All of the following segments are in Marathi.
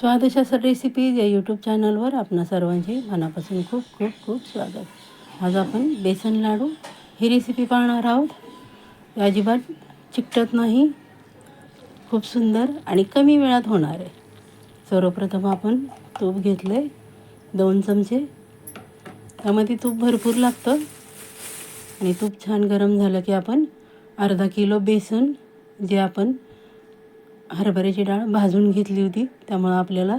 स्वादिष्ट रेसिपीज या यूट्यूब चॅनलवर आपणा सर्वांचे मनापासून खूप खूप खूप स्वागत. आज आपण बेसन लाडू ही रेसिपी पाहणार आहोत. अजिबात चिकटत नाही. खूप सुंदर आणि कमी वेळात होणार आहे. सर्वप्रथम आपण तूप घेतले दोन चमचे. त्यामध्ये तूप भरपूर लागतं. आणि तूप छान गरम झालं की आपण अर्धा किलो बेसन जे आपण हरभऱ्याची डाळ भाजून घेतली होती. त्यामुळं आपल्याला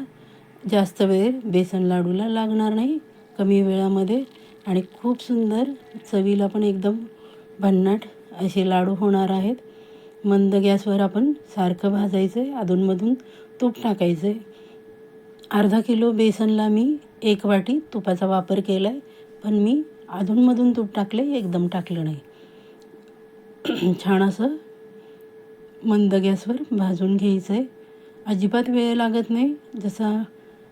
जास्त वेळ बेसन लाडूला लागणार नाही. कमी वेळामध्ये आणि खूप सुंदर चवीला पण एकदम भन्नाट असे लाडू होणार आहेत. मंद गॅसवर आपण सारखं भाजायचं आहे. अधूनमधून तूप टाकायचं आहे. अर्धा किलो बेसनला मी एक वाटी तुपाचा वापर केला आहे पण मी अधूनमधून तूप टाकले एकदम टाकलं नाही. छान असं मंद गॅसवर भाजून घ्यायचं आहे अजिबात वेळ लागत नाही. जसा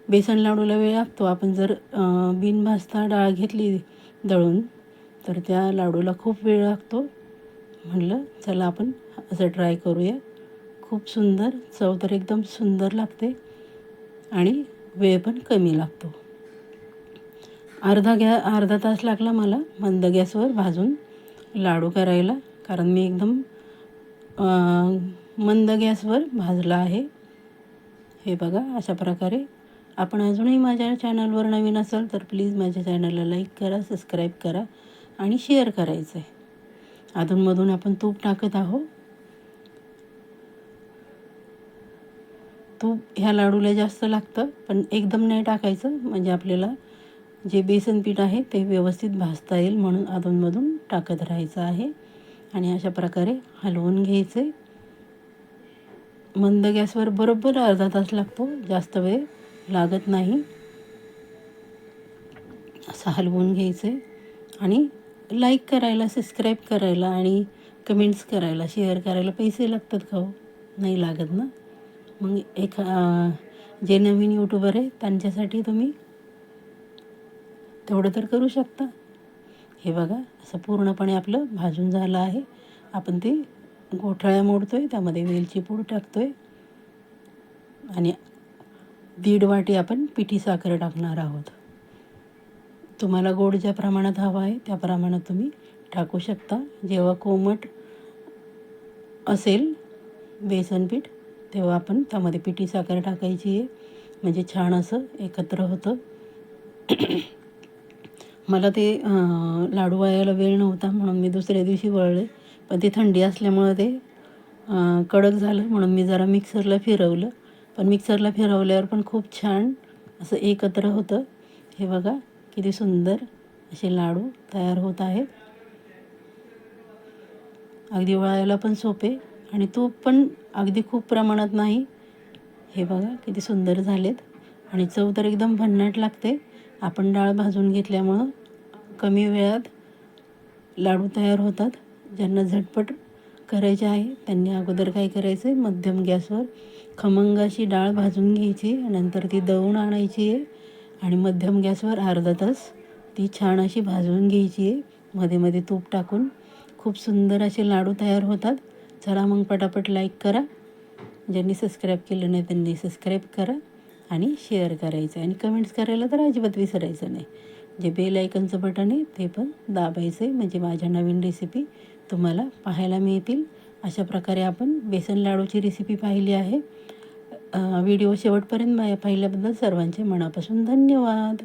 बेसन लाडूला वेळ लागतो आपण जर बिन भाजता डाळ घेतली दळून तर त्या लाडूला खूप वेळ लागतो. म्हणलं चला आपण असं ट्राय करूया. खूप सुंदर चव तर एकदम सुंदर लागते आणि वेळ पण कमी लागतो. अर्धा गॅ अर्धा तास लागला मला मंद गॅसवर भाजून लाडू करायला कारण मी एकदम मंद गॅसवर भाजला आहे. हे बघा अशा प्रकारे. आपण अजूनही माझ्या चॅनलवर नवीन असाल तर प्लीज माझ्या चॅनलला लाईक करा सबस्क्राईब करा आणि शेअर करायचं आहे अधूनमधून आपण तूप टाकत आहोत. तूप ह्या लाडूला जास्त लागतं पण एकदम नाही टाकायचं. म्हणजे आपल्याला जे बेसन पीठ आहे ते व्यवस्थित भाजता येईल म्हणून अधूनमधून टाकत राहायचं आहे. आणि अशा प्रकारे हलवून घ्यायचे. मंद गॅसवर बरोबर अर्धा तास लागतो. जास्त वेळ लागत नाही. असं हलवून घ्यायचं. आहे आणि लाईक करायला सबस्क्राईब करायला आणि कमेंट्स करायला शेअर करायला पैसे लागतात का हो? नाही लागत ना? मग एक जे नवीन यूट्यूबर आहे त्यांच्यासाठी तुम्ही तेवढं तर करू शकता. हे बघा असं पूर्णपणे आपलं भाजून झालं आहे. आपण ते गोठळ्या मोडतो आहे त्यामध्ये वेलची पूड टाकतो आहे आणि दीड वाटी आपण पिठी साखर टाकणार आहोत. तुम्हाला गोड ज्या प्रमाणात हवा आहे त्या प्रमाणात तुम्ही टाकू शकता. जेव्हा कोमट असेल बेसन पीठ तेव्हा आपण त्यामध्ये पिठी साखर टाकायची आहे. म्हणजे छान असं एकत्र होतं. मला ते लाडू वायाला वेळ नव्हता म्हणून मी दुसऱ्या दिवशी वळले. पण ते थंडी असल्यामुळं ते कडक झालं म्हणून मी जरा मिक्सरला फिरवलं. पण मिक्सरला फिरवल्यावर पण खूप छान असं एकत्र होतं. हे बघा किती सुंदर असे लाडू तयार होत आहेत. अगदी वळायला पण सोपे आणि तूप पण अगदी खूप प्रमाणात नाही. हे बघा किती सुंदर झालेत. आणि चव तर एकदम भन्नाट लागते. आपण डाळ भाजून घेतल्यामुळं कमी वेळात लाडू तयार होतात. ज्यांना झटपट करायचे आहे त्यांनी अगोदर काय करायचं? आहे मध्यम गॅसवर खमंगाशी डाळ भाजून घ्यायची नंतर ती दळून आणायची आहे आणि मध्यम गॅसवर अर्धा तास ती छान अशी भाजून घ्यायची आहे. मध्ये मध्ये तूप टाकून खूप सुंदर असे लाडू तयार होतात. चला मग पटापट लाईक करा. ज्यांनी सबस्क्राईब केलं नाही त्यांनी सबस्क्राईब करा. आणि शेअर करायचं आणि कमेंट्स करायला तर अजिबात विसरायचं नाही. जे बेल आयकनचं बटन आहे ते पण दाबायचं आहे म्हणजे माझ्या नवीन रेसिपी तुम्हाला पाहायला मिळतील. अशा प्रकारे आपण बेसन लाडूची रेसिपी पाहिली आहे. व्हिडिओ शेवटपर्यंत पाहिल्याबद्दल सर्वांचे मनापासून धन्यवाद.